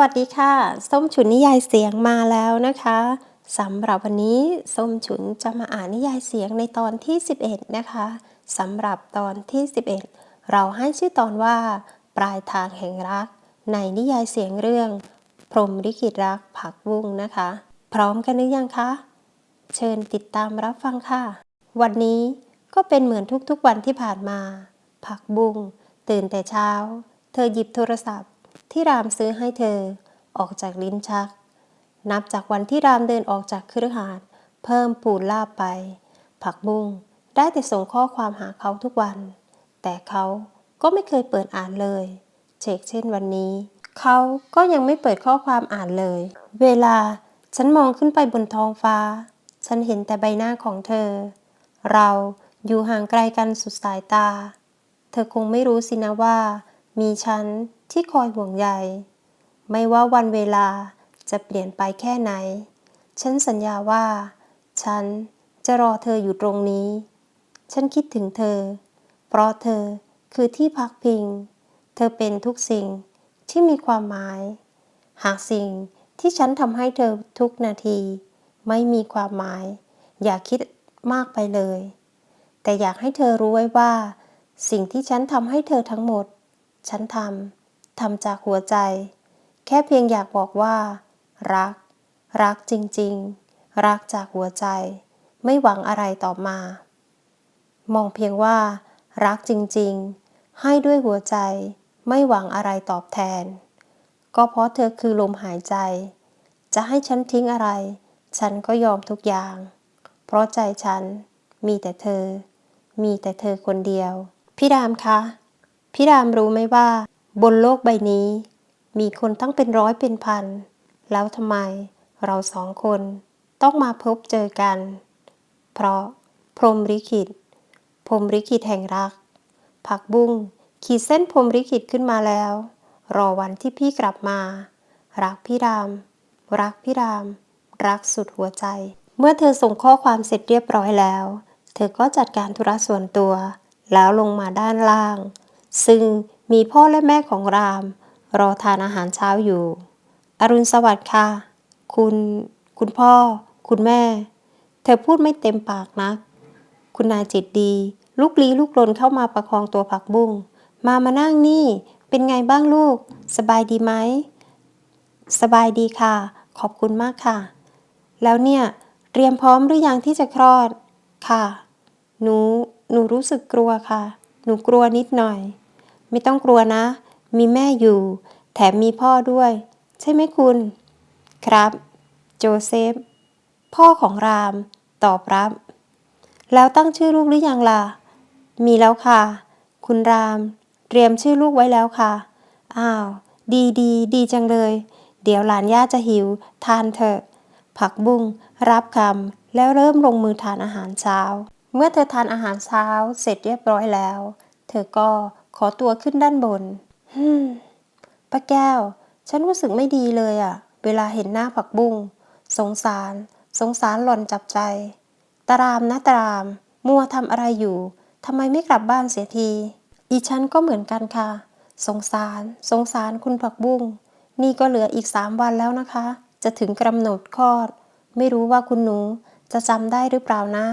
วัสดีค่ะ ส้มฉุนนิยายเสียงมาแล้วนะคะสำหรับวันนี้ส้มฉุนจะมาอ่านนิยายเสียงในตอนที่ 11 นะคะสำหรับตอนที่ 11 เราให้ชื่อตอนว่า ปลายทางแห่งรัก ในนิยายเสียงเรื่อง พรหมลิขิตรักผักบุ้งนะคะ พร้อมกันหรือยังคะ เชิญติดตามรับฟังค่ะ วันนี้ก็เป็นเหมือนทุกๆวันที่ผ่านมา ผักบุ้งตื่นแต่เช้า เธอหยิบโทรศัพท์ ที่รามซื้อให้เธอ ออกจากลิ้นชัก นับจากวันที่รามเดินออกจากคฤหาสน์เพิ่มปูนลาบไป ผักบุ้งได้แต่ส่งข้อความหาเขาทุกวัน แต่เขาก็ไม่เคยเปิดอ่านเลยเชกเช่นวันนี้ เขาก็ยังไม่เปิดข้อความอ่านเลย เวลาฉันมองขึ้นไปบนท้องฟ้า ฉันเห็นแต่ใบหน้าของเธอ เราอยู่ห่างไกลกันสุดสายตา เธอคงไม่รู้สินะว่า มีฉัน ที่คอยห่วงใย ไม่ว่าวันเวลาจะเปลี่ยนไปแค่ไหน ฉันสัญญาว่า ฉันจะรอเธออยู่ตรงนี้ ฉันคิดถึงเธอ เพราะเธอคือที่พักพิง เธอเป็นทุกสิ่งที่มีความหมาย หากสิ่งที่ฉันทำให้เธอทุกนาที ไม่มีความหมาย อย่าคิดมากไปเลย แต่อยากให้เธอรู้ไว้ว่า สิ่งที่ฉันทำให้เธอทั้งหมด ฉันทำ ทำจากหัวใจ แค่เพียงอยากบอกว่า รัก รักจริงๆ รักจากหัวใจ ไม่หวังอะไรต่อมา มองเพียงว่า รักจริงๆ ให้ด้วยหัวใจ ไม่หวังอะไรตอบแทน ก็เพราะเธอคือลมหายใจ จะให้ฉันทิ้งอะไร ฉันก็ยอมทุกอย่าง เพราะใจฉันมีแต่เธอ มีแต่เธอคนเดียว พี่รามคะ พี่รามรู้ไหมว่า บนโลกใบนี้ มีคนตั้งเป็นร้อยเป็นพัน แล้วทำไมเราสองคนต้องมาพบเจอกัน เพราะพรมลิขิตพรหมลิขิตแห่งรัก ผักบุ้งขีดเส้นพรมลิขิตขึ้นมาแล้ว รอวันที่พี่กลับมา รักพี่ราม รักพี่ราม รักสุดหัวใจ เมื่อเธอส่งข้อความเสร็จเรียบร้อยแล้ว เธอก็จัดการธุระส่วนตัว แล้วลงมาด้านล่าง ซึ่ง มีพ่อและแม่ของราม รอทานอาหารเช้าอยู่ อรุณสวัสดิ์ค่ะ คุณ คุณพ่อ คุณแม่ เธอพูดไม่เต็มปากนัก คุณนายจิตดีลูกลี้ลูกลนเข้ามาประคองตัวผักบุ้ง มามานั่งนี่ เป็นไงบ้างลูก สบายดีไหม สบายดีค่ะ ขอบคุณมากค่ะ แล้วเนี่ย เตรียมพร้อมหรือยังที่จะคลอด ค่ะ หนู หนูรู้สึกกลัวค่ะ หนูกลัวนิดหน่อย ไม่ต้องกลัวนะ มีแม่อยู่ แถมมีพ่อด้วย ใช่ไหมคุณ ครับ โจเซฟ พ่อของราม ตอบรับ แล้วตั้งชื่อลูกหรือยังล่ะ มีแล้วค่ะ คุณราม เตรียมชื่อลูกไว้แล้วค่ะ อ้าว ดีดี ดีจังเลย เดี๋ยวหลานย่าจะหิว ทานเถอะ ผักบุ้งรับคำแล้วเริ่มลงมือทานอาหารเช้า เมื่อเธอทานอาหารเช้าเสร็จเรียบร้อยแล้ว เธอก็ ขอตัวขึ้นด้านบนฮึมป้าแก้ว ฉันรู้สึกไม่ดีเลยอะเวลาเห็นหน้าผักบุ้งสงสาร สงสารหล่อนจับใจ ตารามนะตาราม มัวทำอะไรอยู่ทำไมไม่กลับบ้านเสียที อีฉันก็เหมือนกันค่ะ สงสาร สงสารคุณผักบุ้ง นี่ก็เหลืออีกสามวันแล้วนะคะ จะถึงกำหนดคลอด ไม่รู้ว่าคุณหนูจะจำได้หรือเปล่านะ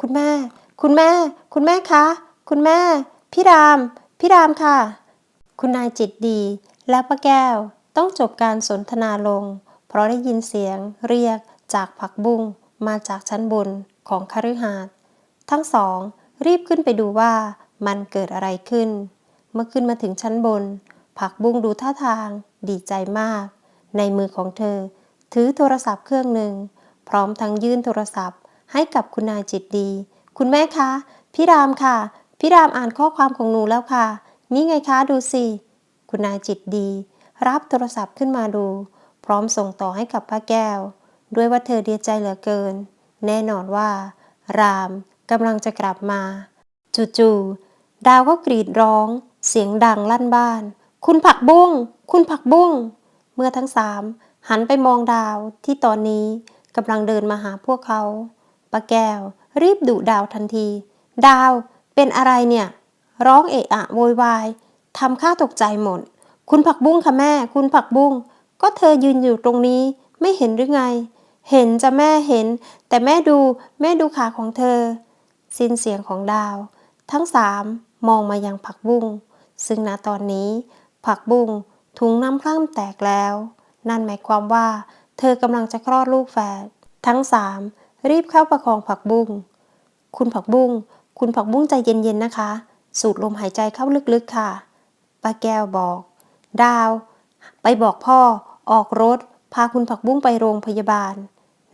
คุณแม่ คุณแม่ คุณแม่คะ คุณแม่ พี่ราม พี่รามค่ะ คุณนายจิตดี และป้าแก้วต้องจบการสนทนาลง เพราะได้ยินเสียงเรียกจากผักบุ้งมาจากชั้นบนของคฤหาสน์ทั้งสอง รีบขึ้นไปดูว่ามันเกิดอะไรขึ้น เมื่อขึ้นมาถึงชั้นบน ผักบุ้งดูท่าทางดีใจมาก ในมือของเธอ ถือโทรศัพท์เครื่องหนึ่ง พร้อมทั้งยื่นโทรศัพท์ให้กับคุณนายจิตดี คุณแม่คะ พี่รามค่ะ พี่รามอ่านข้อความของหนูแล้วค่ะ นี่ไงคะดูสิ คุณนายจิตดี รับโทรศัพท์ขึ้นมาดู พร้อมส่งต่อให้กับป้าแก้ว ด้วยว่าเธอเดีใจเหลือเกิน แน่นอนว่า รามกำลังจะกลับมาจู่ๆดาวก็กรีดร้อง เสียงดังลั่นบ้าน คุณผักบุ้งคุณผักบุ้งเมื่อทั้งสามหันไปมองดาวที่ตอนนี้กำลังเดินมาหาพวกเขาป้าแก้ว รีบดุดาวทันที ดาว เป็นอะไรเนี่ย ร้องเอะอะโวยวายทำข้าตกใจหมด คุณผักบุ้งค่ะแม่ คุณผักบุ้ง ก็เธอยืนอยู่ตรงนี้ ไม่เห็นหรือไง เห็นจะแม่เห็น แต่แม่ดู แม่ดูขาของเธอ สิ้นเสียงของดาว ทั้งสามมองมายังผักบุ้ง ซึ่งณตอนนี้ ผักบุ้งถุงน้ำคร่ำแตกแล้ว นั่นหมายความว่า เธอกำลังจะคลอดลูกแฝด ทั้งสามรีบเข้าประคองผักบุ้ง คุณผักบุ้ง คุณผักบุ้งใจเย็นๆนะคะ สูดลมหายใจเข้าลึกๆค่ะ ป้าแก้วบอก ดาว ไปบอกพ่อ ออกรถ พาคุณผักบุ้งไปโรงพยาบาล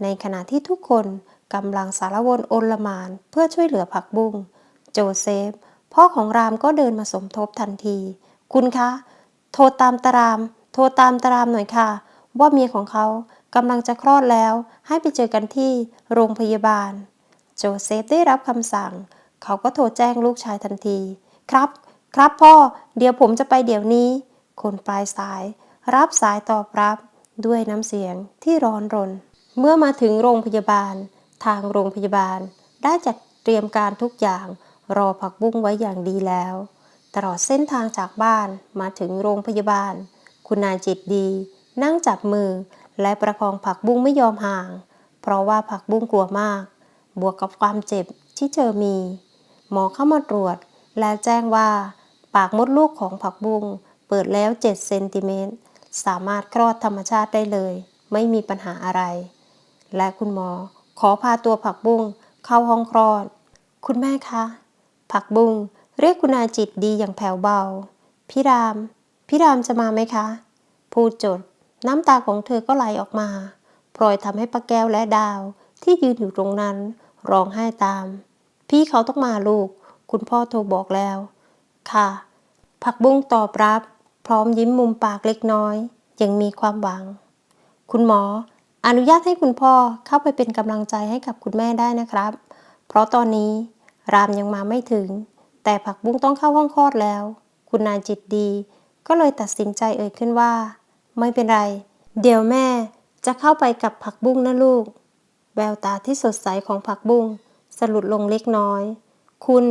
ในขณะที่ทุกคนกำลังสารวนโอลหมานเพื่อช่วยเหลือผักบุ้ง โจเซฟ พ่อของรามก็เดินมาสมทบทันที คุณคะ โทรตามตาราม โทรตามตารามหน่อยค่ะ ว่าเมียของเขากำลังจะคลอดแล้ว ให้ไปเจอกันที่โรงพยาบาล โจเซฟได้รับคำสั่ง เขาก็โทรแจ้งลูกชายทันที ครับ ครับพ่อ เดี๋ยวผมจะไปเดี๋ยวนี้ คนปลายสาย รับสายตอบรับด้วยน้ำเสียงที่ร้อนรน เมื่อมาถึงโรงพยาบาล ทางโรงพยาบาล ได้จัดเตรียมการทุกอย่าง รอผักบุ้งไว้อย่างดีแล้ว ตลอดเส้นทางจากบ้านมาถึงโรงพยาบาล คุณนายจิตดี นั่งจับมือและประคองผักบุ้งไม่ยอมห่าง เพราะว่าผักบุ้งกลัวมาก บวกกับความเจ็บที่เจอมี หมอเข้ามาตรวจ และแจ้งว่า ปากมดลูกของผักบุ้งเปิดแล้ว 7 เซนติเมตร สามารถคลอดธรรมชาติได้เลย ไม่มีปัญหาอะไร และคุณหมอขอพาตัวผักบุ้งเข้าห้องคลอด คุณแม่คะ ผักบุ้งเรียกคุณนาจิตดีอย่างแผ่วเบา พี่ราม พี่รามจะมาไหมคะ พูดจด น้ำตาของเธอก็ไหลออกมา พลอยทำให้ป้าแก้วและดาวที่ยืนอยู่ตรงนั้นร้องไห้ตาม พี่เขาต้องมาลูก คุณพ่อโทรบอกแล้ว ค่ะ ผักบุ้งตอบรับ พร้อมยิ้มมุมปากเล็กน้อย ยังมีความหวัง คุณหมอ อนุญาตให้คุณพ่อเข้าไปเป็นกำลังใจให้กับคุณแม่ได้นะครับ เพราะตอนนี้รามยังมาไม่ถึง แต่ผักบุ้งต้องเข้าห้องคลอดแล้ว คุณนายจิตดี ก็เลยตัดสินใจเอ่ยขึ้นว่า ไม่เป็นไร เดี๋ยวแม่จะเข้าไปกับผักบุ้งนะลูก แววตาที่สดใสของผักบุ้ง สลุดลงเล็กน้อย คุณ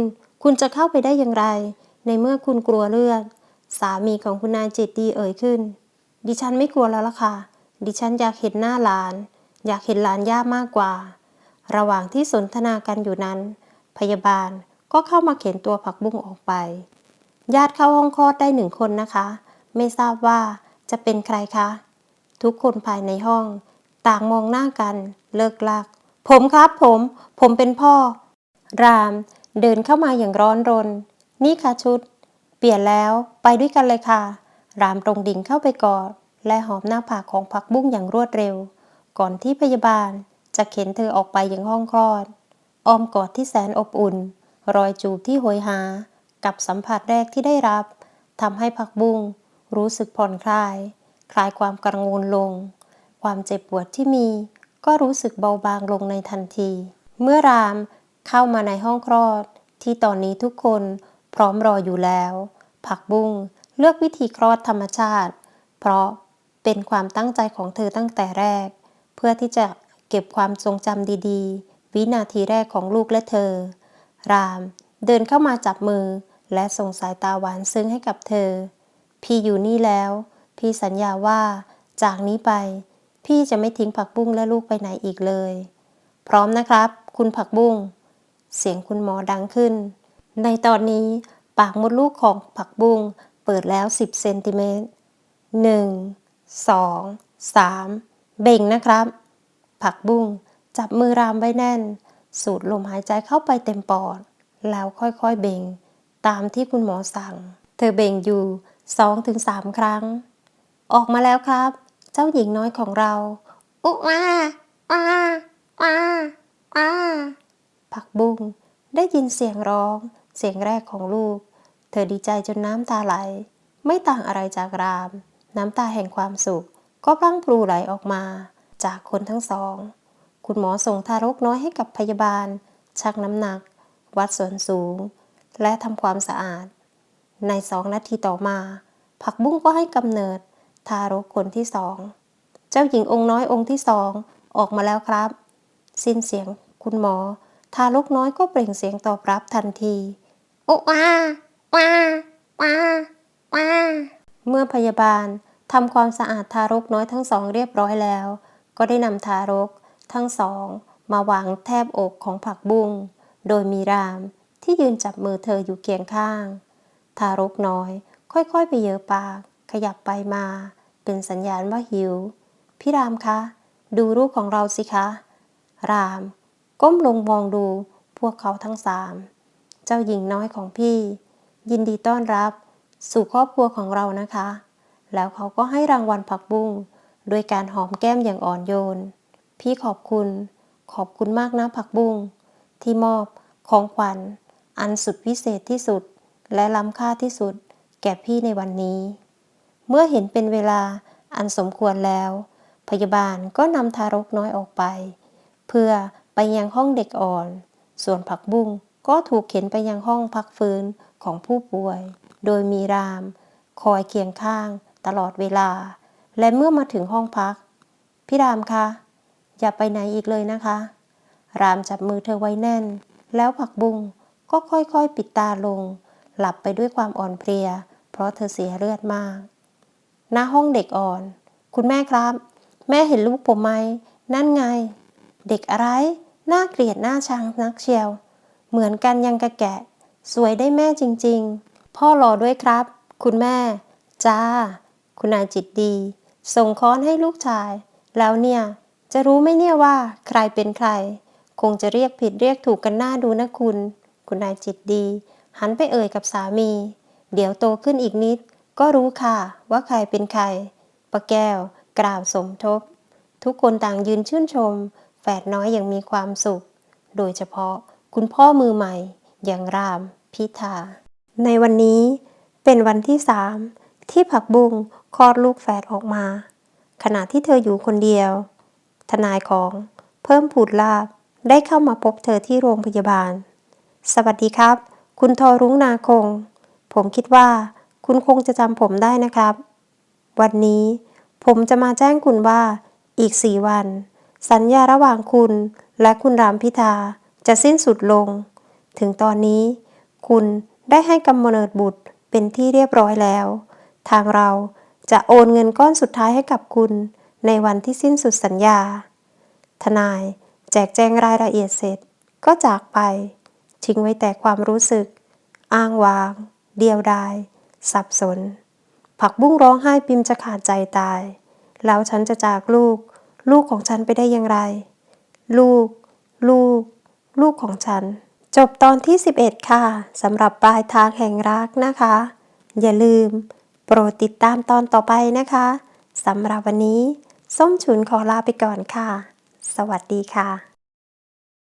คุณจะเข้าไปได้อย่างไร ในเมื่อคุณกลัวเลือด สามีของคุณนายเจตดีเอ่ยขึ้น ดิฉันไม่กลัวแล้วล่ะค่ะ ดิฉันอยากเห็นหน้าหลาน อยากเห็นหลานย่ามากกว่า ระหว่างที่สนทนากันอยู่นั้น พยาบาลก็เข้ามาเข็นตัวผักบุ้งออกไป ญาติเข้าห้องคลอดได้หนึ่งคนนะคะ ไม่ทราบว่าจะเป็นใครคะ ทุกคนภายในห้อง ต่างมองหน้ากัน เลิกลัก ผมครับผม ผมเป็นพ่อ รามเดินเข้ามาอย่างร้อนรน นี่ค่ะชุด เปลี่ยนแล้วไปด้วยกันเลยค่ะ รามตรงดิ่งเข้าไปกอด และหอมหน้าผากของผักบุ้งอย่างรวดเร็ว ก่อนที่พยาบาลจะเข็นเธอออกไปยังห้องคลอด อ้อมกอดที่แสนอบอุ่น รอยจูบที่โหยหา กับสัมผัสแรกที่ได้รับทำให้ผักบุ้งรู้สึกผ่อนคลาย คลายความกังวลลง ความเจ็บปวดที่มี ก็รู้สึกเบาบางลงในทันที เมื่อรามเข้ามาในห้องคลอด ที่ตอนนี้ทุกคนพร้อมรออยู่แล้ว ผักบุ้งเลือกวิธีคลอดธรรมชาติ เพราะเป็นความตั้งใจของเธอตั้งแต่แรก เพื่อที่จะเก็บความทรงจำดีๆ วินาทีแรกของลูกและเธอ รามเดินเข้ามาจับมือ และส่งสายตาหวานซึ้งให้กับเธอ พี่อยู่นี่แล้ว พี่สัญญาว่าจากนี้ไป พี่จะไม่ทิ้งผักบุ้งและลูกไปไหนอีกเลย พร้อมนะครับ คุณผักบุ้ง เสียงคุณหมอดังขึ้น ในตอนนี้ปากมดลูกของผักบุ้งเปิดแล้ว 10เซนติเมตร1 2 3เบ่งนะครับ ผักบุ้งจับมือรามไว้แน่น สูดลมหายใจเข้าไปเต็มปอด แล้วค่อยๆเบ่ง ตามที่คุณหมอสั่ง เธอเบ่งอยู่2-3ครั้ง ออกมาแล้วครับ จ้าหญิงน้อยของเราอุมาอาอาอาผักบุ้งได้ยินเสียงร้อง เสียงแรกของลูก เธอดีใจจนน้ำตาไหล ไม่ต่างอะไรจากราม น้ำตาแห่งความสุข ก็พลั่งพลูไหลออกมา จากคนทั้งสอง คุณหมอส่งทารกน้อยให้กับพยาบาล ชักน้ำหนัก วัดส่วนสูง และทำความสะอาด ในสองนาทีต่อมา ผักบุ้งก็ให้กำเนิด ทารกคนที่สอง เจ้าหญิงองค์น้อยองค์ที่สองออกมาแล้วครับ สิ้นเสียง คุณหมอ ทารกน้อยก็เปล่งเสียงตอบรับทันที โอ้ว้าว้าว้าว้าเมื่อพยาบาลทำความสะอาดทารกน้อยทั้งสองเรียบร้อยแล้ว ก็ได้นำทารกทั้งสอง มาวางแทบอกของผักบุ้งโดยมีรามที่ยืนจับมือเธออยู่เคียงข้าง ทารกน้อย ค่อยๆไปเยอะปาก ขยับไปมา เป็นสัญญาณว่าหิว พี่รามคะ ดูรูปของเราสิคะ ราม ก้มลงมองดูพวกเขาทั้งสามเจ้าหญิงน้อยของพี่ ยินดีต้อนรับ สู่ครอบครัวของเรานะคะ แล้วเขาก็ให้รางวัลผักบุ้งโดยการหอมแก้มอย่างอ่อนโยน พี่ขอบคุณ ขอบคุณมากนะผักบุ้งที่มอบของขวัญอันสุดพิเศษที่สุด และล้ำค่าที่สุด แก่พี่ในวันนี้ เมื่อเห็นเป็นเวลาอันสมควรแล้ว พยาบาลก็นำทารกน้อยออกไป เพื่อไปยังห้องเด็กอ่อน ส่วนผักบุ้งก็ถูกเข็นไปยังห้องพักฟื้นของผู้ป่วย โดยมีราม คอยเคียงข้าง ตลอดเวลา และเมื่อมาถึงห้องพัก พี่รามคะ อย่าไปไหนอีกเลยนะคะ รามจับมือเธอไว้แน่น แล้วผักบุ้งก็ค่อยๆ ปิดตาลง หลับไปด้วยความอ่อนเพลีย เพราะเธอเสียเลือดมาก หน้าห้องเด็กอ่อน คุณแม่ครับ แม่เห็นลูกผมไหม นั่นไง เด็กอะไร น่าเกลียดหน้าชังนักเชียว เหมือนกันยังกระแกะ สวยได้แม่จริง ๆ พ่อรอด้วยครับ คุณแม่ จ้า คุณนายจิตดี ส่งค้อนให้ลูกชาย แล้วเนี่ย จะรู้ไหมเนี่ยว่า ใครเป็นใคร คงจะเรียกผิดเรียกถูกกันหน้าดูนะคุณ คุณนายจิตดี หันไปเอ่ยกับสามี เดี๋ยวโตขึ้นอีกนิด ก็รู้ค่ะว่าใครเป็นใครป้าแก้ว กล่าวสมทบ ทุกคนต่างยืนชื่นชม แฝดน้อยอย่างมีความสุข โดยเฉพาะคุณพ่อมือใหม่ อย่างรามพิธา ในวันนี้เป็นวันที่สามที่ผักบุ้งคลอดลูกแฝดออกมา ขณะที่เธออยู่คนเดียว ทนายของเพิ่มผูดลาบได้เข้ามาพบเธอที่โรงพยาบาล สวัสดีครับ คุณทอรุ้งนาคง ผมคิดว่า คุณคงจะจำผมได้นะครับ วันนี้ผมจะมาแจ้งคุณว่าอีกสี่วัน สัญญาระหว่างคุณและคุณรามพิธาจะสิ้นสุดลง ถึงตอนนี้ คุณได้ให้กำเนิดบุตรเป็นที่เรียบร้อยแล้ว ทางเราจะโอนเงินก้อนสุดท้ายให้กับคุณ ในวันที่สิ้นสุดสัญญา ทนายแจกแจงรายละเอียดเสร็จก็จากไปทิ้งไว้แต่ความรู้สึก อ้างว้าง เดียวดาย สับสน ผักบุ้งร้องไห้ปิมจะขาดใจตาย แล้วฉันจะจากลูก ลูกของฉันไปได้อย่างไร ลูก ลูก ลูกของฉัน จบตอนที่ 11 ค่ะสำหรับปลายทางแห่งรักนะคะ อย่าลืม โปรดติดตามตอนต่อไปนะคะสำหรับวันนี้ ส้มฉุนขอลาไปก่อนค่ะ สวัสดีค่ะ